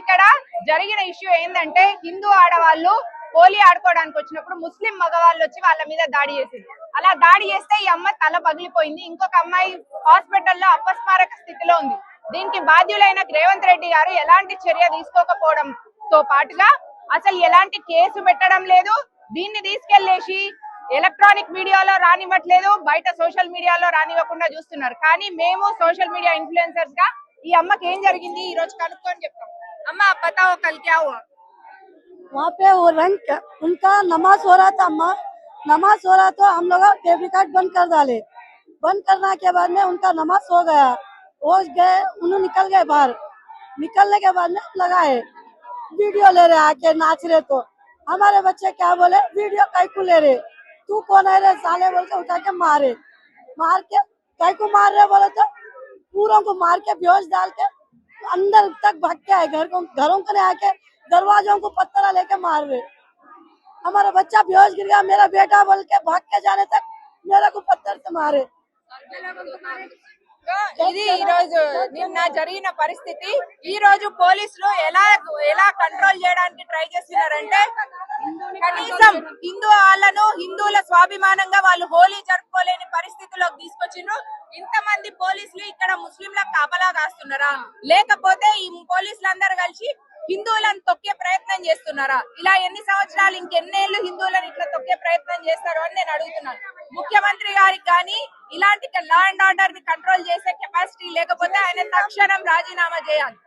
ఇక్కడ జరిగిన ఇష్యూ ఏంటంటే హిందూ ఆడవాళ్ళు హోలీ ఆడుకోవడానికి వచ్చినప్పుడు ముస్లిం మగవాళ్ళు వచ్చి వాళ్ళ మీద దాడి చేసింది. అలా దాడి చేస్తే ఈ అమ్మ తల పగిలిపోయింది. ఇంకొక అమ్మాయి హాస్పిటల్లో అపస్మారక స్థితిలో ఉంది. దీనికి బాధ్యులైన రేవంత్ రెడ్డి గారు ఎలాంటి చర్య తీసుకోకపోవడంతో పాటుగా అసలు ఎలాంటి కేసు పెట్టడం లేదు. దీన్ని తీసుకెళ్ళేసి ఎలక్ట్రానిక్ మీడియాలో రానివ్వట్లేదు. బయట సోషల్ మీడియాలో రానివ్వకుండా చూస్తున్నారు. కానీ మేము సోషల్ మీడియా ఇన్ఫ్లుయెన్సర్స్గా ఈ అమ్మకి ఏం జరిగింది? बताओ कल क्या हुआ वहाँ पे वो रंग उनका नमाज़ हो रहा था अम्मा नमाज़ हो रहा तो हम लोग डेबिट कार्ड बंद कर डाले बंद करने के बाद में उनका नमाज़ हो गया वो गए उन्होंने निकल गए बाहर निकलने के बाद में लगाए वीडियो ले रहे आके नाच रहे तो हमारे बच्चे क्या बोले वीडियो कैकू ले रहे तू कौन है रे साले बोल के उठा के मारे मार के कैकू मार रहे बोले तो पूरों को मार के बेहोश डाल के अंदर तक भाग के आए घर को घरों को नहीं आके दरवाजों को पत्थर लेके मार रहे हमारा बच्चा बेहोश गिर गया मेरा बेटा बोल के भाग के जाने तक मेरे को पत्थर से मारे ఇది ఈ రోజు నిన్న జరిగిన పరిస్థితి ఈ రోజు పోలీసులు ఎలా ఎలా కంట్రోల్ చేయడానికి ట్రై చేస్తున్నారంటే కనీసం హిందూ వాళ్ళను హిందువుల స్వాభిమానంగా వాళ్ళు హోలీ జరుపుకోలేని పరిస్థితిలోకి తీసుకొచ్చిండ్రు ఇంతమంది పోలీసులు ఇక్కడ ముస్లింలకు కాపలా కాస్తున్నారా లేకపోతే ఈ పోలీసులందరూ కలిసి హిందువులను తొక్కే ప్రయత్నం చేస్తున్నారా ఇలా ఎన్ని సంవత్సరాలు ఇంకెన్నేళ్లు హిందువులను ఇట్లా తొక్కే ప్రయత్నం చేస్తారు అని నేను అడుగుతున్నాను ముఖ్యమంత్రి గారికి కానీ ఇలాంటి లా అండ్ ఆర్డర్ ని కంట్రోల్ చేసే కెపాసిటీ లేకపోతే ఆయన తక్షణం రాజీనామా చేయాలి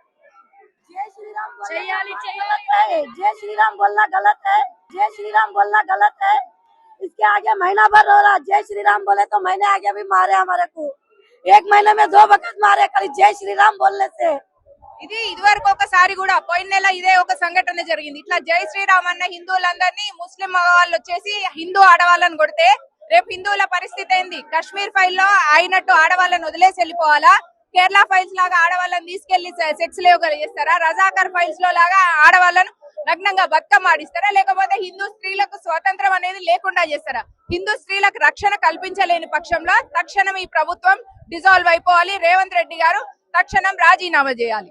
जय श्री राम गलत है जय श्री राम बोलना गलत है जय श्री राम बोलना गलत है इसके आगे महीना भर हो रहा जय श्री राम बोले तो महीने आगे भी मारे हमारे को एक महीने में दो वक्त मारे खाली जय श्री राम बोलने से ఇది ఇదివరకు ఒకసారి కూడా పోయిన నెల ఇదే ఒక సంఘటన జరిగింది ఇట్లా జై శ్రీరామ్ అన్న హిందువులందరినీ ముస్లిం మగవాళ్ళు వచ్చేసి హిందూ ఆడవాళ్ళని కొడితే రేపు హిందువుల పరిస్థితి ఏంది కశ్మీర్ ఫైల్ లో అయినట్టు ఆడవాళ్ళని వదిలేసి వెళ్ళిపోవాలా కేరళ ఫైల్స్ లాగా ఆడవాళ్ళని తీసుకెళ్లి సెక్స్ లేవు చేస్తారా రజాకర్ ఫైల్స్ లో లాగా ఆడవాళ్ళను నగ్నంగా బతుకమ్మ ఆడిస్తారా? లేకపోతే హిందూ స్త్రీలకు స్వాతంత్రం అనేది లేకుండా చేస్తారా? హిందూ స్త్రీలకు రక్షణ కల్పించలేని పక్షంలో తక్షణం ఈ ప్రభుత్వం డిజాల్వ్ అయిపోవాలి. రేవంత్ రెడ్డి గారు తక్షణం రాజీనామా చేయాలి.